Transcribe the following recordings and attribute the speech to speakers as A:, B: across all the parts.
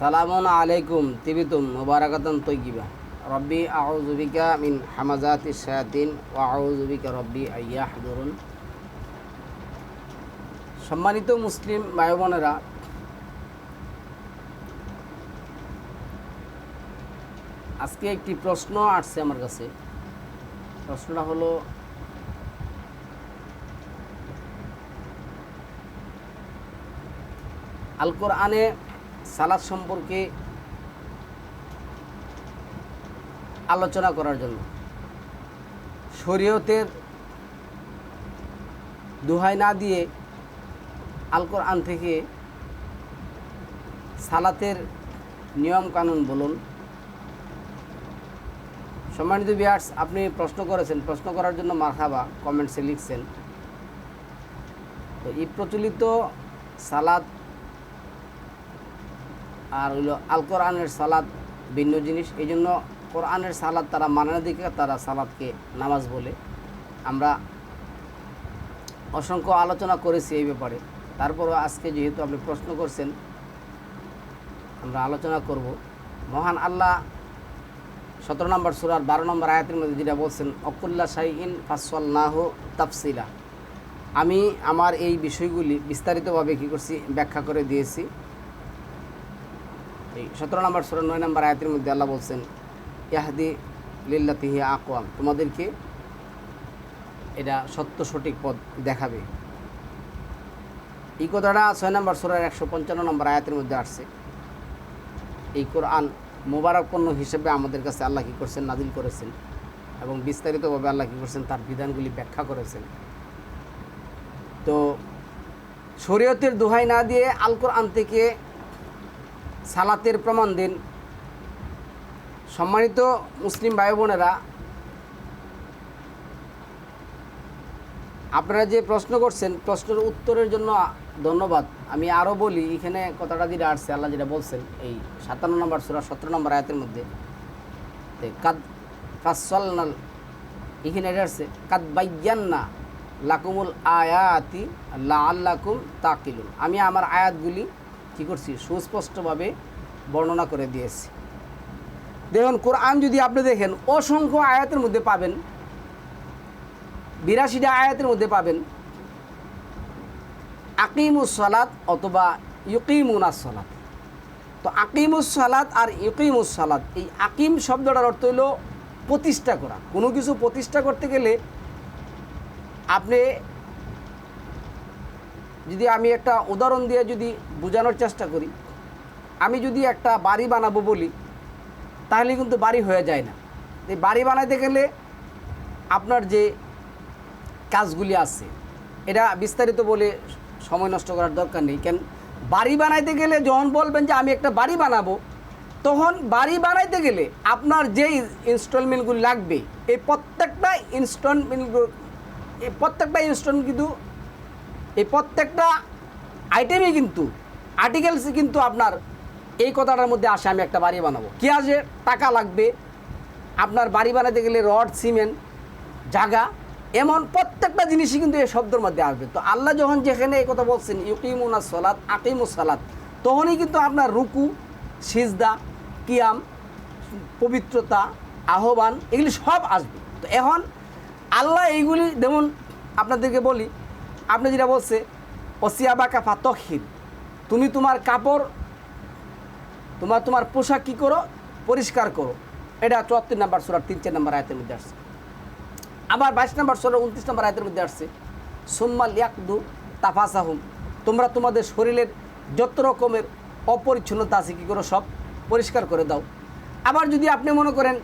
A: সালামুন আলাইকুম, তিবিতুম মুবারাকাতান তৈগিবা রব্বি আউজুবিকা মিন হামাজাত শায়াতিন ওয়া আউজুবিকা রব্বি আইয়াহ ধরুন সম্মানিত মুসলিম ভাই বোনেরা আজকে একটি প্রশ্ন আসছে আমার কাছে। প্রশ্নটা হলো আল কোরআনে সালাদ সম্পর্কে আলোচনা করার জন্য। শরীয়তের দোহাই না দিয়ে আল কোরআন থেকে সালাতের নিয়ম কানুন বলুন। সম্মানিত বিয়ার্স আপনি প্রশ্ন করেছেন, প্রশ্ন করার জন্য মারহাবা কমেন্টসে লিখছেন। তো এই প্রচলিত সালাদ আর হইল আল কোরআনের সালাদ ভিন্ন জিনিস। এই জন্য কোরআনের সালাদ তারা মানে না দিকে তারা সালাদকে নামাজ বলে। আমরা অসংখ্য আলোচনা করেছি এই ব্যাপারে। তারপরও আজকে যেহেতু আপনি প্রশ্ন করছেন, আমরা আলোচনা করব। মহান আল্লাহ সতেরো নম্বর সুরার বারো নম্বর আয়াতের মধ্যে যেটা বলছেন, অকুল্লা শাহিন নাহ তাফসিলা। আমি আমার এই বিষয়গুলি বিস্তারিতভাবে কী করছি, ব্যাখ্যা করে দিয়েছি। এই সতেরো নম্বর ষোলো নয় নম্বর আয়াতের মধ্যে আল্লাহ বলছেন, ইয়াহদি লিল্লাতিহি আকওয়াম। তোমাদেরকে এটা সত্য সঠিক পথ দেখাবে। এই কথাটা ছয় নম্বর সুরার একশো পঞ্চান্ন নম্বর আয়াতের মধ্যে আসছে। এই কোরআন মোবারকপণ্য হিসেবে আমাদের কাছে আল্লাহ কী করছেন? নাজিল করেছেন এবং বিস্তারিতভাবে আল্লাহ কী করছেন? তার বিধানগুলি ব্যাখ্যা করেছেন। তো শরীয়তের দোহাই না দিয়ে আল কোরআন থেকে সালাতের প্রমাণ দিন। সম্মানিত মুসলিম ভাই বোনেরা, আপনারা যে প্রশ্ন করছেন, প্রশ্নের উত্তরের জন্য ধন্যবাদ। আমি আরও বলি, এখানে কথাটা যেটা আসছে, আল্লাহ যেটা বলছেন, এই সাতান্ন নম্বর সুরা সতেরো নম্বর আয়াতের মধ্যে কাদ ফাসলনাল এখানে এটা আসছে, কাদ বাইয়ান্না লাকুমুল আয়াতি লা আল্লাকুম তাকিলুন। আমি আমার আয়াতগুলি কী করছি? সুস্পষ্টভাবে বর্ণনা করে দিয়েছি। দেখুন, কোরআন যদি আপনি দেখেন, অসংখ্য আয়াতের মধ্যে পাবেন। বিরাশিটা আয়াতের মধ্যে পাবেন। আকিমুস সালাত অথবা ইউকিমুনাস সালাত। তো আকিমুস সালাত আর ইউকিমুস সালাত, এই আকিম শব্দটার অর্থ হলো প্রতিষ্ঠা করা। কোনো কিছু প্রতিষ্ঠা করতে গেলে আপনি যদি আমি একটা উদাহরণ দিয়ে যদি বোঝানোর চেষ্টা করি আমি যদি একটা বাড়ি বানাবো বলি, তাহলে কিন্তু বাড়ি হয়ে যায় না। এই বাড়ি বানাইতে গেলে আপনার যে কাজগুলি আছে, এটা বিস্তারিত বলে সময় নষ্ট করার দরকার নেই। কেন, বাড়ি বানাইতে গেলে যখন বলবেন যে আমি একটা বাড়ি বানাবো, তখন বাড়ি বানাইতে গেলে আপনার যেই ইনস্টলমেন্টগুলি লাগবে, এই প্রত্যেকটা ইনস্টলমেন্টগুলো, এই প্রত্যেকটা ইনস্টলমেন্ট কিন্তু, এই প্রত্যেকটা আইটেমই কিন্তু আর্টিকেলস কিন্তু আপনার এই কথাটার মধ্যে আসে, আমি একটা বাড়ি বানাবো। কী আছে টাকা লাগবে। আপনার বাড়ি বানাতে গেলে রড, সিমেন্ট, জাগা, এমন প্রত্যেকটা জিনিসই কিন্তু এই শব্দের মধ্যে আসবে। তো আল্লাহ যখন যেখানে এই কথা বলছেন, ইউকিমুনা সলাদ আকিমুস সালাদ তখনই কিন্তু আপনার রুকু, সিজদা, কিয়াম, পবিত্রতা, আহ্বান, এগুলি সব আসবে। তো এখন আল্লাহ এইগুলি, যেমন আপনাদেরকে বলি, আপনি যেটা বলছে অসিয়াবাকা ফাতহির তুমি তোমার কাপড় তোমার তোমার পোশাক কী করো? পরিষ্কার করো। এটা চুয়াত্তর নাম্বার সোলার তিন, চার নাম্বার আয়তের মধ্যে আসছে। আবার বাইশ নাম্বার সোলার উনত্রিশ নাম্বার আয়তের মধ্যে আসছে সোম্মাল ইয়াকদু তাফাসাহুম। তোমরা তোমাদের শরীরের যত রকমের অপরিচ্ছন্নতা আছে, কী করো সব পরিষ্কার করে দাও। আবার যদি আপনি মনে করেন,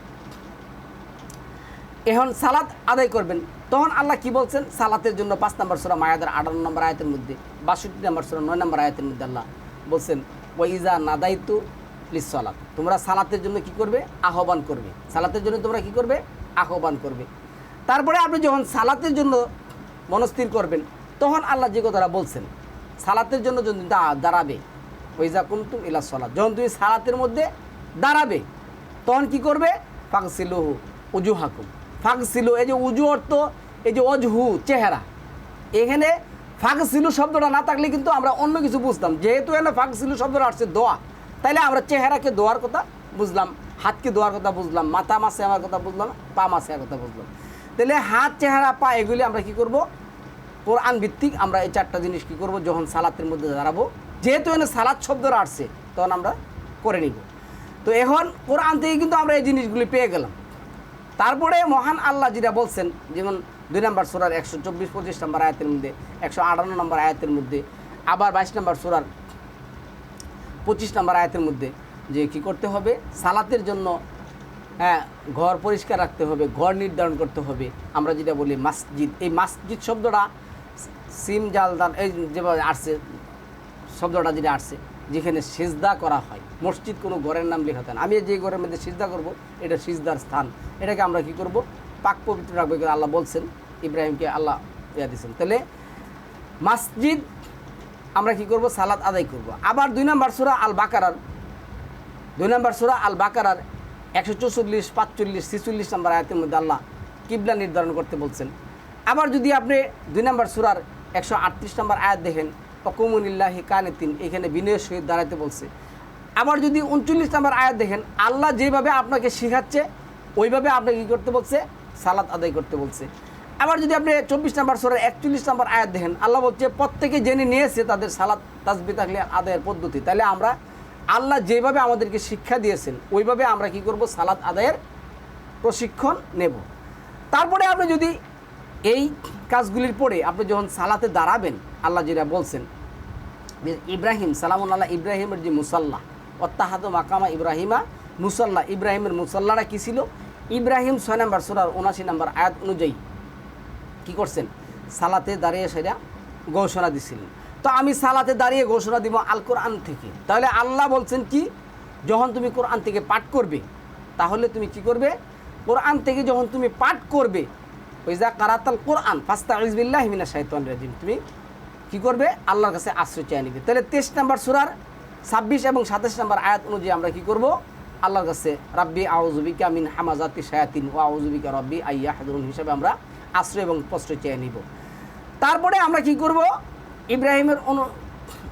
A: এখন সালাত আদায় করবেন, তখন আল্লাহ কি বলছেন? সালাতের জন্য পাঁচ নম্বর সোরা মায়াদের আঠারো নম্বর আয়াতের মধ্যে, বাষট্টি নম্বর সোরা নয় নম্বর আয়াতের মধ্যে আল্লাহ বলছেন ওয়াইজা নাদাইতু প্লিজ সালাত তোমরা সালাতের জন্য কি করবে? আহ্বান করবে। সালাতের জন্য তোমরা কি করবে? আহ্বান করবে। তারপরে আপনি যখন সালাতের জন্য মনস্থির করবেন, তখন আল্লাহ যে কথাটা বলছেন, সালাতের জন্য যদি দাঁড়াবে ওইজা কুমতুম ইলা সালাত, যখন তুমি সালাতের মধ্যে দাঁড়াবে, তখন কি করবে? ফাকসিলুহু উজু হাকুম ফাকসিলু এই যে উজু অর্থ, এই যে অজহু, চেহারা। এখানে ফাকসিলু শব্দটা না থাকলে কিন্তু আমরা অন্য কিছু বুঝতাম। যেহেতু এখানে ফাকসিলু শব্দটা আসছে দোয়া। তাইলে আমরা চেহারাকে দোয়ার কথা বুঝলাম, হাতকে দোয়ার কথা বুঝলাম, মাথা মাসে আমার কথা বুঝলাম, পা মাসে আমার কথা বুঝলাম। তাহলে হাত, চেহারা, পা, এগুলি আমরা কি করব? কোরআন ভিত্তিক আমরা এই চারটা জিনিস কি করব? যখন সালাতের মধ্যে দাঁড়াবো, যেহেতু এখানে সালাদ শব্দটা আসছে, তখন আমরা করে নিব। তো এখন কোরআন থেকে কিন্তু আমরা এই জিনিসগুলি পেয়ে গেলাম। তারপরে মহান আল্লাহ যেটা বলছেন, যেমন দুই নম্বর সুরার একশো চব্বিশ, পঁচিশ নম্বর আয়াতের মধ্যে, একশো আটান্ন নম্বর আয়াতের মধ্যে, আবার বাইশ নম্বর সুরার পঁচিশ নম্বর আয়াতের মধ্যে যে কি করতে হবে? সালাতের জন্য হ্যাঁ ঘর পরিষ্কার রাখতে হবে, ঘর নির্ধারণ করতে হবে। আমরা যেটা বলি মসজিদ, এই মসজিদ শব্দটা সিম জালদান এই যেভাবে আসছে, শব্দটা যেটা আসছে, যেখানে সিজদা করা হয়। মসজিদ কোনো ঘরের নাম লেখা থাকে। আমি যে ঘরের মধ্যে সিজদা করব, এটা সিজদার স্থান। এটাকে আমরা কি করব? পাক পবিত্র রাখব। আল্লাহ বলছেন, ইব্রাহিমকে আল্লাহ ইয়া দিয়েছেন। তাহলে মসজিদ আমরা কি করব? সালাত আদায় করব। আবার দুই নম্বর সুরা আল বাকারার দুই নম্বর সুরা আল বাকারার একশো চৌচল্লিশ, পাঁচচল্লিশ, ছিচল্লিশ নম্বর আয়াতের মধ্যে আল্লাহ কিবলা নির্ধারণ করতে বলছেন। আবার যদি আপনি দুই নম্বর সুরার একশো আটত্রিশ নম্বর আয়াত দেখেন অকুমুনিল্লাহি কানেতিন, এখানে বিনয়ের সহিত দাঁড়াতে বলছে। আবার যদি উনচল্লিশ নম্বর আয়াত দেখেন, আল্লাহ যেভাবে আপনাকে শেখাচ্ছে, ওইভাবে আপনাকে কী করতে বলছে? সালাত আদায় করতে বলছে। আবার যদি আপনি চব্বিশ নম্বর সুরার একচল্লিশ নম্বর আয়াত দেখেন, আল্লাহ বলছে, প্রত্যেকে জেনে নিয়েছে তাদের সালাত তাসবি তাকলে আদায়ের পদ্ধতি। তাহলে আমরা আল্লাহ যেভাবে আমাদেরকে শিক্ষা দিয়েছেন, ওইভাবে আমরা কি করব? সালাত আদায়ের প্রশিক্ষণ নেব। তারপরে আপনি যদি এই কাজগুলির পরে আপনি যখন সালাতে দাঁড়াবেন, আল্লাহ যেটা বলছেন ইব্রাহিম, সালামুন আল্লাহ ইব্রাহিমের যে মুসাল্লাহ অত্যাহাত মাকামা ইব্রাহিমা মুসাল্লাহ ইব্রাহিমের মুসাল্লাটা কী ছিল? ইব্রাহিম ছয় নম্বর সুরার উনাশি নম্বর আয়াত অনুযায়ী কি করছেন? সালাতে দাঁড়িয়ে সেটা ঘোষণা দিছিলেন। তো আমি সালাতে দাঁড়িয়ে ঘোষণা দিব আল কোরআন থেকে। তাহলে আল্লাহ বলছেন কি? যখন তুমি কোরআন থেকে পাঠ করবে, তাহলে তুমি কি করবে? কোরআন থেকে যখন তুমি পাঠ করবে, ওই যা কারাতাল কোরআন ফাস্তা ইজবিল্লাহ হিমিনা সাহিত্যান রাজিম, তুমি কি করবে? আল্লাহর কাছে আশ্রয় চেয়ে নিবে। তাহলে তেইশ নম্বর সুরার ছাব্বিশ এবং সাতাশ নম্বর আয়াত অনুযায়ী আমরা কি করব? আল্লাহর কাছে, রাব্বি আউজুবিকা মিন হামাজাতি শায়াতিন ও আউজুবিকা রব্বি আইয়া হাদুন হিসাবে আমরা আশ্রয় এবং প্রশ্রয় চেয়ে নিব। তারপরে আমরা কি করব? ইব্রাহিমের অনু,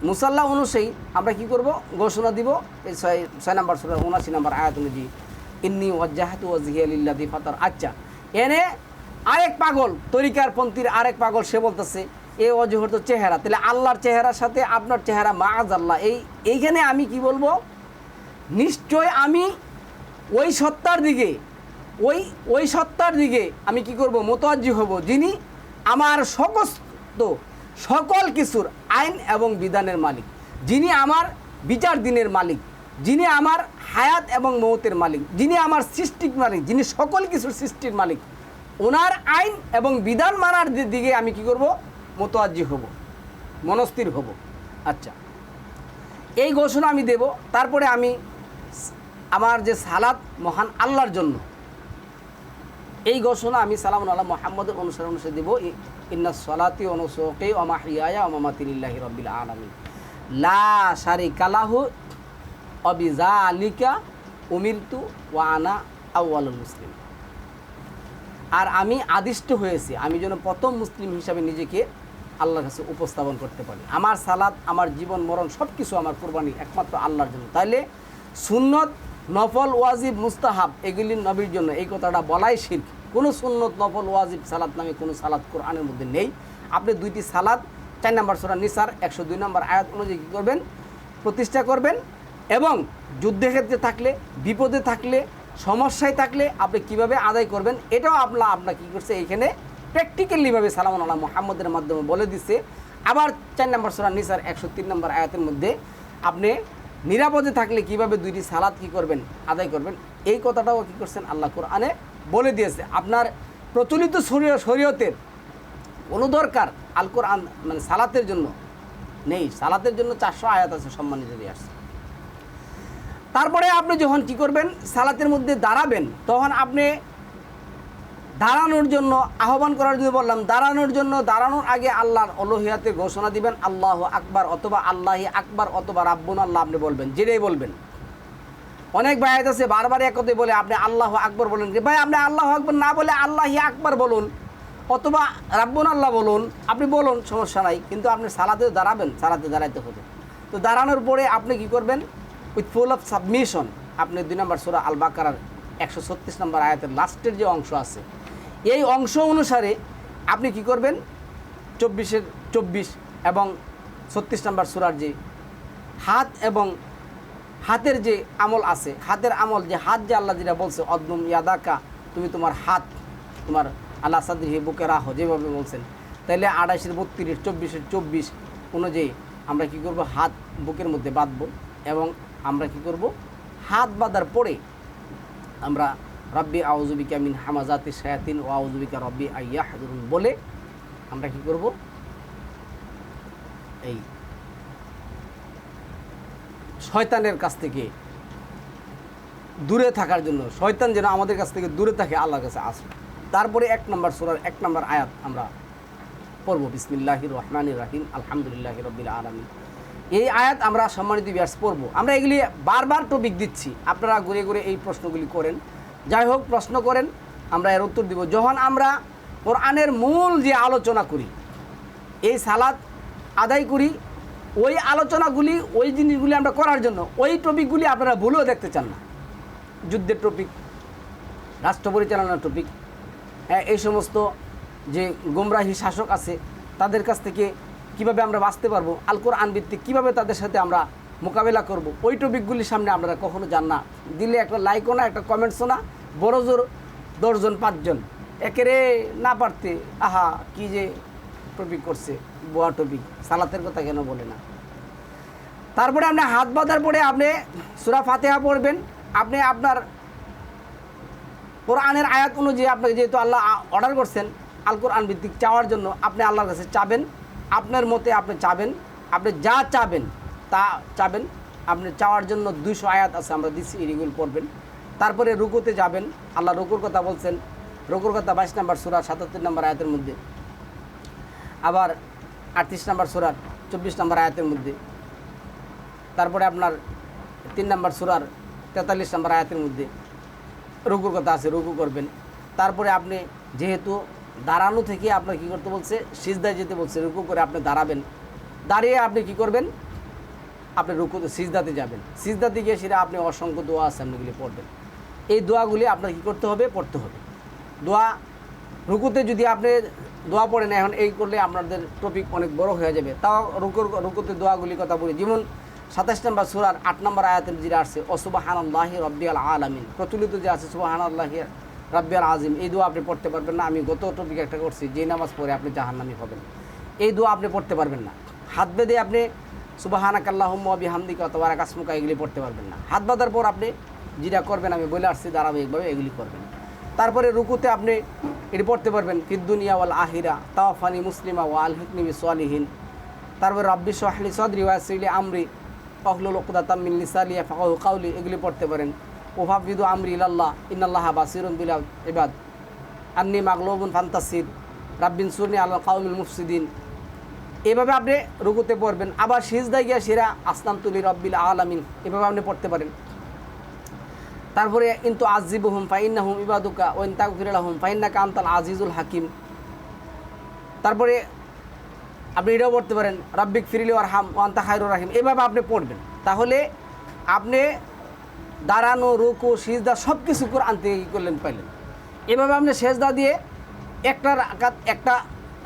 A: মুসাল্লা অনুযায়ী আমরা কি করব? ঘোষণা দিব। এই ছয় ছয় নম্বর সুরার উনাশি নম্বর আয়াত অনুযায়ী, ইন্নি ওয়াজাহাতু ওয়াজিয়ালিল্লাদি ফাতার। আচ্ছা এনে আরেক পাগল, তরিকার পন্থীর আরেক পাগল সে বলতেছে, এ অজহর তো চেহারা। তাহলে আল্লাহর চেহারার সাথে আপনার চেহারা মাজ আল্লাহ এই, এইখানে আমি কি বলব? নিশ্চয় আমি ওই সত্তার দিকে ওই ওই সত্তার দিকে আমি কি করব? মোতজ্জি হব, যিনি আমার সমস্ত সকল কিছুর আইন এবং বিধানের মালিক। যিনি আমার বিচার দিনের মালিক, যিনি আমার হায়াত এবং মৌতের মালিক, যিনি আমার সৃষ্টির মালিক, যিনি সকল কিছুর সৃষ্টির মালিক। ওনার আইন এবং বিধান মানার দিকে আমি কি করব? মোতজ্জি হব, মনস্থির হব। আচ্ছা এই ঘোষণা আমি দেব। তারপরে আমি আমার যে সালাত মহান আল্লাহর জন্য এই ঘোষণা আমি সালাম আল্লাহ মোহাম্মদের অনুসরণ অনুসারে দেবো ইন্না সলাতি অনুসোকে অমাহিয়ায়া অমামাতিল্লাহি রব্বিল আলমী লা সারি কালাহু অবিজা আলিকা উমিরতু ওয়ানা আউ্বালুল মুসলিম। আর আমি আদিষ্ট হয়েছি, আমি যেন প্রথম মুসলিম হিসাবে নিজেকে আল্লাহর কাছে উপস্থাপন করতে পারি। আমার সালাদ আমার জীবন, মরণ সব কিছু আমার কোরবানি একমাত্র আল্লাহর জন্য। তাইলে সুন্নত নফল, ওয়াজিব, মুস্তাহাব এগুলি নবীর জন্য এই কথাটা বলাই শির্ক। কোনো সুন্নত, নফল, ওয়াজিব সালাদ নামে কোনো সালাদ কোরআনের মধ্যে নেই। আপনি দুইটি সালাদ চার নম্বর সোরা নিসার, একশো দুই নম্বর আয়াত অনুযায়ী কী করবেন? প্রতিষ্ঠা করবেন এবং যুদ্ধে ক্ষেত্রে থাকলে, বিপদে থাকলে, সমস্যায় থাকলে আপনি কীভাবে আদায় করবেন? এটাও আপনার আপনার কী করছে এইখানে প্র্যাকটিক্যালিভাবে সালাম আল্লাহ মোহাম্মদের মাধ্যমে বলে দিচ্ছে। আবার চার নম্বর সোরা নিসার, একশো তিন নম্বর আয়াতের মধ্যে আপনি নিরাপদে থাকলে কীভাবে দুইটি সালাদ কি করবেন, আদায় করবেন, এই কথাটাও কী করছেন আল্লাহ কোরআনে বলে দিয়েছে। আপনার প্রচলিত শরীয় শরীয়তের কোনো দরকার আল কোরআন মানে সালাতের জন্য? নেই, সালাতের জন্য চারশো আয়াত আছে, সম্মানিত দিয়ে আসছে তারপরে আপনি যখন কি করবেন, সালাতের মধ্যে দাঁড়াবেন, তখন আপনি দাঁড়ানোর জন্য আহ্বান করার জন্য বললাম, দাঁড়ানোর জন্য দাঁড়ানোর আগে আল্লাহর অলহিয়াতে ঘোষণা দিবেন, আল্লাহ আকবার অথবা আল্লাহি আকবার অথবা রাব্বুন আল্লাহ আপনি বলবেন, যেটাই বলবেন। অনেক ভাই আছে, বারবার এক কথাই বলে, আপনি আল্লাহ আকবর বলেন। ভাই, আপনি আল্লাহ আকবর না বলে আল্লাহি আকবার বলুন, অথবা রাব্বুন আল্লাহ বলুন, আপনি বলুন, সমস্যা নাই, কিন্তু আপনি সালাতে দাঁড়াবেন, সালাতে দাঁড়াইতে হবে। তো দাঁড়ানোর পরে আপনি কি করবেন? উইথ ফুল অফ সাবমিশন আপনি দুই নম্বর সুরা আল বাকারার একশো ছত্রিশ নম্বর আয়াতের লাস্টের যে অংশ আছে এই অংশ অনুসারে আপনি কি করবেন? চব্বিশের চব্বিশ এবং ছত্রিশ নম্বর সুরার যে হাত এবং হাতের যে আমল আছে, হাতের আমল যে হাত যে আল্লাহ যেটা বলছে, অদ্দুম ইয়াদাকা তুমি তোমার হাত, তোমার আল্লাহ সাদি বুকে রাখো, যেভাবে বলছেন। তাহলে আড়াইশের বত্রিশ, চব্বিশের চব্বিশ অনুযায়ী আমরা কি করব? হাত বুকের মধ্যে বাঁধবো এবং আমরা কি করব? হাত বাঁধার পরে আমরা রব্বি আউজুবিকা মিন হামাজাতি শায়াতিন ও আউজুবিকা রব্বি আইয়া হাজরুন বলে আমরা কি করব? এই শয়তানের কাছ থেকে দূরে থাকার জন্য, শয়তান যেন আমাদের কাছ থেকে দূরে থাকে, আল্লাহর কাছে আসবে তারপরে এক নম্বর সুরার এক নম্বর আয়াত আমরা পড়ব। বিসমিল্লাহির রহমানির রাহিম, আলহামদুলিল্লাহ রবিল আলমী এই আয়াত আমরা সম্মানিত ব্যাস পড়ব। আমরা এগুলি বারবার টপিক দিচ্ছি। আপনারা ঘুরে ঘুরে এই প্রশ্নগুলি করেন। যাই হোক প্রশ্ন করেন আমরা এর উত্তর দিব। যখন আমরা কোরআনের মূল যে আলোচনা করি এই সালাদ আদায় করি ওই আলোচনাগুলি ওই জিনিসগুলি আমরা করার জন্য ওই টপিকগুলি আপনারা ভুলেও দেখতে চান না। যুদ্ধের টপিক রাষ্ট্র পরিচালনার টপিক হ্যাঁ, এই সমস্ত যে গোমরাহী শাসক আছে তাদের কাছ থেকে কীভাবে আমরা বাঁচতে পারব আল কোরআন ভিত্তিক কীভাবে তাদের সাথে আমরা মোকাবেলা করব। ওই টপিকগুলির সামনে আপনারা কখনো যান না। দিলে একটা লাইকও না, একটা কমেন্টসও না। বড় জোর দশজন, পাঁচজন। একেরে না পারতে, আহা, কি যে টপিক করছে বোয়া টপিক। সালাতের কথা কেন বলে না? তারপরে আপনি হাত বাঁধার পরে আপনি সুরা ফাতেহা পড়বেন। আপনি আপনার কোরআনের আয়াত অনুযায়ী আপনাকে যেহেতু আল্লাহ অর্ডার করছেন আল কোরআন ভিত্তিক চাওয়ার জন্য আপনি আল্লাহর কাছে চাবেন। আপনার মতে আপনি চাবেন, আপনি যা চাবেন তা চাবেন। আপনি চাওয়ার জন্য দুইশো আয়াত আছে, আমরা দিচ্ছি, এগুলো পড়বেন। তারপরে রুকুতে যাবেন। আল্লাহ রুকুর কথা বলছেন। রুকুর কথা বাইশ নম্বর সুরা, সাতাত্তর নম্বর আয়াতের মধ্যে। আবার আটত্রিশ নম্বর সুরার চব্বিশ নম্বর আয়াতের মধ্যে। তারপরে আপনার তিন নম্বর সুরার তেতাল্লিশ নম্বর আয়াতের মধ্যে রুকুর কথা আছে, রুকু করবেন। তারপরে আপনি যেহেতু দাঁড়ানো থেকে আপনার কী করতে বলছে, সিজদায় যেতে বলছে, রুকু করে আপনি দাঁড়াবেন। দাঁড়িয়ে আপনি কি করবেন? আপনি রুকু সিজদাতে যাবেন। সিজদাতে গিয়ে সেটা আপনি অসংখ্য দোয়া আছে আপনিগুলি পড়বেন। এই দোয়াগুলি আপনার কী করতে হবে? পড়তে হবে। দোয়া, রুকুতে যদি আপনি দোয়া পড়েন, এখন এই করলে আপনাদের টপিক অনেক বড় হয়ে যাবে। তাও রুকুর রুকুতে দোয়াগুলি কথা বলি। যেমন সাতাশ নম্বর সুরার আট নম্বর আয়াতের যেটা আসছে অসুবাহান আল্লাহি রব্বিয়াল আলামিন। প্রচলিত যে আছে সুবাহান আল্লাহি রব্বিয়াল আজিম এই দোয়া আপনি পড়তে পারবেন না। আমি গত টপিক একটা করছি, যে নামাজ পড়ে আপনি জাহান্নামি হবেন। এই দোয়া আপনি পড়তে পারবেন না। হাত বেঁধে আপনি সুবাহানাক আল্লাহম্মা বিহামদিকা অথবা কাসমুকা এগুলি পড়তে পারবেন না। হাত বাঁধার পর আপনি যেটা করবেন, আমি বলে আসছি, ধারাবাহিকভাবে এগুলি করবেন। তারপরে রুকুতে আপনি এটি পড়তে পারবেন ফিদ্দুনিয়া ওয়াল আহিরা তাওয়াফানি মুসলিমা ওয়াল হিকনিবি সোয়ালিহীন তারপরে রব্বি সোহালি সদরি ওয়াসিলি আমরি অহলুল উকদা তামিল নিসালিয়া ফাকাহ কাউলি এগুলি পড়তে পারেন। ওফাবিদু আমরি ইলাল্লাহ, ইন্নাল্লাহ বাসিরুন বিল ইবাদ। আন্নি মাগলুবুন ফান্তাসির রাব্বিন সুরনি আল্লাহ কাউমিল মুফসিদিন। এভাবে আপনি রুকুতে পড়বেন। আবার সিজদায় গিয়া সেরা আসলাম তুলি রব্বিল আলামিন। এভাবে আপনি পড়তে পারেন। তারপরে ইন্তু আজিব হুম ফাইন্না হুম ইবাদুকা ওইন তাকফিরাল হুম ফাইন্না কান্তাল আজিজুল হাকিম। তারপরে আপনি এটাও পড়তে পারেন, রাব্বিক ফিরিলি আর হাম ওয়ান্তা খায়রুর রাহিম। এভাবে আপনি পড়বেন। তাহলে আপনি দাঁড়ানো, রুকু, সিজদা সব কিছু করে আনতে করলেন, পাইলেন। এভাবে আপনি সেজদা দিয়ে একটা রাকাত, একটা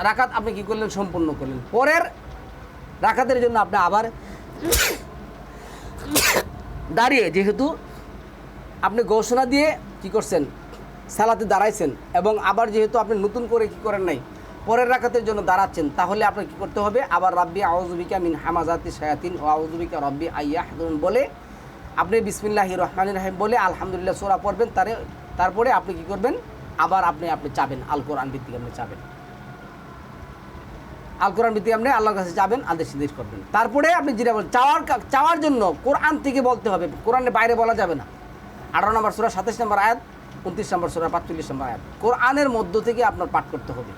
A: রাকাত আপনি কি করলেন? সম্পূর্ণ করলেন। পরের রাকাতের জন্য আপনি আবার দাঁড়িয়ে যেহেতু আপনি ঘোষণা দিয়ে কি করছেন? সালাতে দাঁড়াইছেন এবং আবার যেহেতু আপনি নতুন করে কি করেন নাই, পরের রাকাতের জন্য দাঁড়াচ্ছেন, তাহলে আপনার কি করতে হবে? আবার রাব্বি আউজুবিকা মিন হামাজাতি শায়াতিন ও আউজুবিকা রব্বি আইয়া হাদুন বলে আপনি বিসমিল্লাহি রহমান রাহিম বলে আলহামদুলিল্লাহ সোরা পড়বেন, তারে তারপরে আপনি কি করবেন? আবার আপনি আপনি চাবেন আল কোরআন ভিত্তিক আপনি চাবেন। আল কোরআন ভিত্তিক আপনি আল্লাহর কাছে যাবেন, আদেশ নির্দেশ করবেন। তারপরে আপনি যেটা বলেন চাওয়ার চাওয়ার জন্য কোরআন থেকে বলতে হবে। কোরআনের বাইরে বলা যাবে না। আঠারো নম্বর সুরা, সাতাশ নম্বর আয়াত, উনত্রিশ নম্বর সুরা, পাঁচচল্লিশ নম্বর আয়াত। কোরআনের মধ্য থেকে আপনার পাঠ করতে হবে।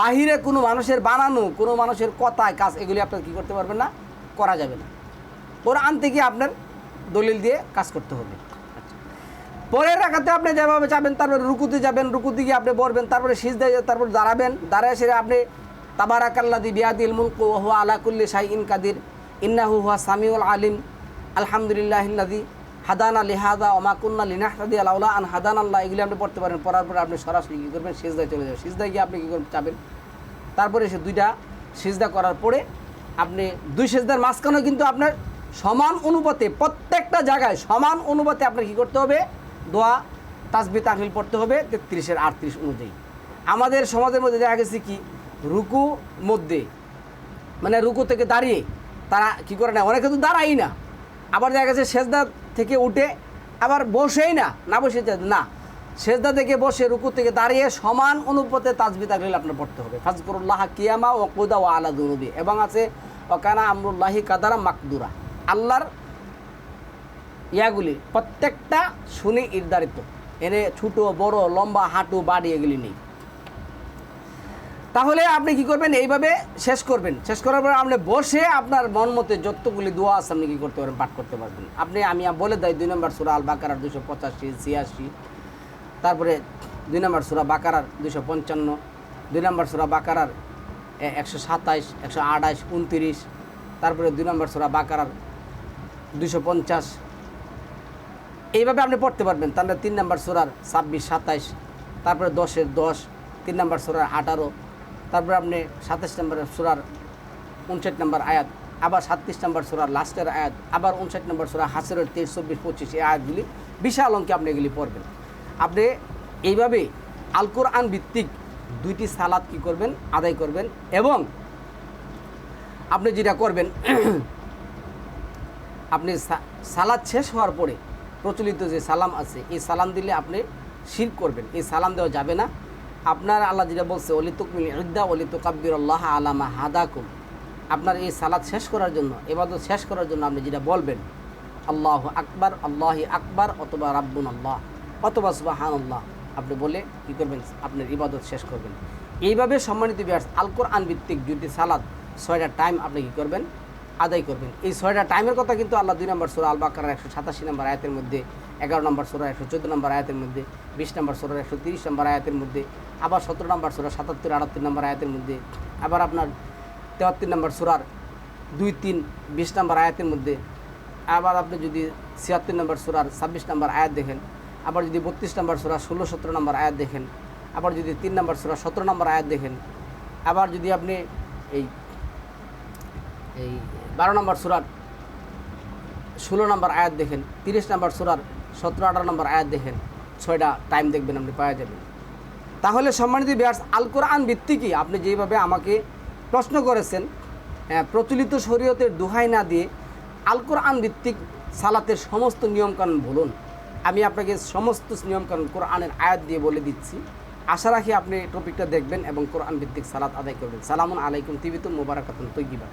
A: বাহিরে কোনো মানুষের বানানো, কোনো মানুষের কথায় কাজ, এগুলি আপনার কী করতে পারবেন না? করা যাবে না। কোরআন থেকে আপনার দলিল দিয়ে কাজ করতে হবে। পরের রাখাতে আপনি যেভাবে যাবেন তারপরে রুকুতে যাবেন, রুকুতে গিয়ে আপনি বলবেন, তারপরে সিজদায় তারপর দাঁড়াবেন। দাঁড়ায় সেরে আপনি তাবারাকাল্লাদি বিয়াদিল মুলকু হুয়া আলা কুল্লি শাই ইন কাদির। ইন্নাহু হুয়া সামিউল আলিম। আলহামদুলিল্লাহ হাদানা লিহাদা ওমাকুন্না লিনাহদি আল্লাহ আন হাদান আল্লাহ। এগুলি আপনি পড়তে পারেন, পড়ার পরে আপনি সরাসরি কী করবেন? সিজদায় চলে যাবেন। সিজদায় গিয়ে আপনি কী করবেন? চাবেন তারপরে সে দুইটা সিজদা করার পরে আপনি দুই সিজদার মাঝখানেও কিন্তু আপনার সমান অনুপাতে, প্রত্যেকটা জায়গায় সমান অনুপাতে আপনার কী করতে হবে? দোয়া তাসবি তাহলিল পড়তে হবে তেত্রিশের আটত্রিশ অনুযায়ী। আমাদের সমাজের মধ্যে দেখা গেছে কি? রুকু মধ্যে। মানে রুকু থেকে দাঁড়িয়ে তারা কি করে না, অনেকে তো দাঁড়াই না। আবার দেখা গেছে সেজদা থেকে উঠে আবার বসেই না না বসে না, সেজদা থেকে বসে রুকু থেকে দাঁড়িয়ে সমান অনুপাতে তাজবি তাকলিল আপনার পড়তে হবে। ফাজকুরুল্লাহ কিয়ামা ও কুদা ও আলা দুরুবি এবং আছে অকানা আমরুল্লাহি কাদারা মাকদুরা। আল্লাহর ইয়াগুলি প্রত্যেকটা শুনে নির্ধারিত। এনে ছোটো, বড়, লম্বা, হাঁটু, বাড়ি এগুলি নেই। তাহলে আপনি কি করবেন? এইভাবে শেষ করবেন। শেষ করার পর আপনি বসে আপনার মন মতে যতগুলি দোয়া আছে আপনি কী করতে পারেন পাঠ করতে পারবেন। আপনি, আমি বলে দেয় দুই নম্বর সুরা আল বাকারার দুশো পঁচাশি, ছিয়াশি, তারপরে দুই নম্বর সুরা বাকারার দুশো পঞ্চান্ন, দুই নম্বর সুরা বাকারার একশো সাতাইশ, একশো আঠাইশ, উনতিরিশ, তারপরে দুই নম্বর সুরা বাকারার দুশো পঞ্চাশ। এইভাবে আপনি পড়তে পারবেন। তাহলে তিন নম্বর সুরার ছাব্বিশ, সাতাইশ, তারপরে দশের দশ, তিন নম্বর সুরার আঠারো তারপরে আপনি সাতাশ নম্বর সুরার উনষাট নম্বর আয়াত, আবার সাতত্রিশ নম্বর সুরার লাস্টের আয়াত, আবার উনষাট নম্বর সুরা হাসের তেইশ, চব্বিশ, পঁচিশ, এই আয়াতগুলি বিশাল অঙ্কে আপনি এগুলি পড়বেন। আপনি এইভাবে আল কোরআন ভিত্তিক দুইটি সালাদ কি করবেন, আদায় করবেন এবং আপনি যেটা করবেন, আপনি সালাদ শেষ হওয়ার পরে প্রচলিত যে সালাম আছে, এই সালাম দিলে আপনি শির করবেন। এই সালাম দেওয়া যাবে না। আপনার আল্লাহ যেটা বলছে অলি তুকমিল ইদ্দা অলি তুকাব্বির আল্লাহ আলামা হাদাকুম। আপনার এই সালাদ শেষ করার জন্য, এবাদত শেষ করার জন্য আপনি যেটা বলবেন, আল্লাহ আকবার, আল্লাহি আকবার অথবা রাব্বুন আল্লাহ অথবা সুবাহান আল্লাহ আপনি বলে কী করবেন? আপনার ইবাদত শেষ করবেন। এইভাবে সম্মানিত বিয়ার্স আল আনভিত্তিক ভিত্তিক দুটি সালাদ ছয়টা টাইম আপনি কী করবেন? আদায় করবেন। এই ছয়টা টাইমের কথা কিন্তু আল্লাহ দুই নম্বর সুরা আল বাকার একশো সাতাশি নম্বর আয়াতের মধ্যে, এগারো নম্বর সুরা একশো চোদ্দ নম্বর আয়াতের মধ্যে বিশ নম্বর সুরা, একশো তিরিশ নম্বর আয়াতের মধ্যে, আবার সতেরো নম্বর সুরা, সাতাত্তর, আটাত্তর নম্বর আয়াতের মধ্যে, আবার আপনার তেহাত্তর নম্বর সুরার দুই, তিন, বিশ নম্বর আয়াতের মধ্যে, আবার আপনি যদি ছিয়াত্তর নম্বর সুরার ছাব্বিশ নম্বর আয়াত দেখেন, আবার যদি বত্রিশ নম্বর সুরা, ষোলো, সতেরো নম্বর আয়াত দেখেন, আবার যদি তিন নম্বর সুরা, সতেরো নম্বর আয়াত দেখেন, আবার যদি আপনি এই এই বারো নম্বর সুরার ষোলো নম্বর আয়াত দেখেন, তিরিশ নম্বর সুরার সতেরো, আঠারো নম্বর আয়াত দেখেন ছয়টা টাইম দেখবেন আপনি পাওয়া যাবেন তাহলে সম্মানিত বিয়ার্স আল কোরআন ভিত্তিকই আপনি যেভাবে আমাকে প্রশ্ন করেছেন হ্যাঁ, প্রচলিত শরীয়তের দোহাই না দিয়ে আল কোরআন ভিত্তিক সালাতের সমস্ত নিয়মকানুন বলুন। আমি আপনাকে সমস্ত নিয়মকানুন কোরআনের আয়াত দিয়ে বলে দিচ্ছি। আশা রাখি আপনি টপিকটা দেখবেন এবং কোরআন ভিত্তিক সালাত আদায় করবেন। সালামুন আলাইকুম তিবিতুল মুবারাকাতুন তৈগিবা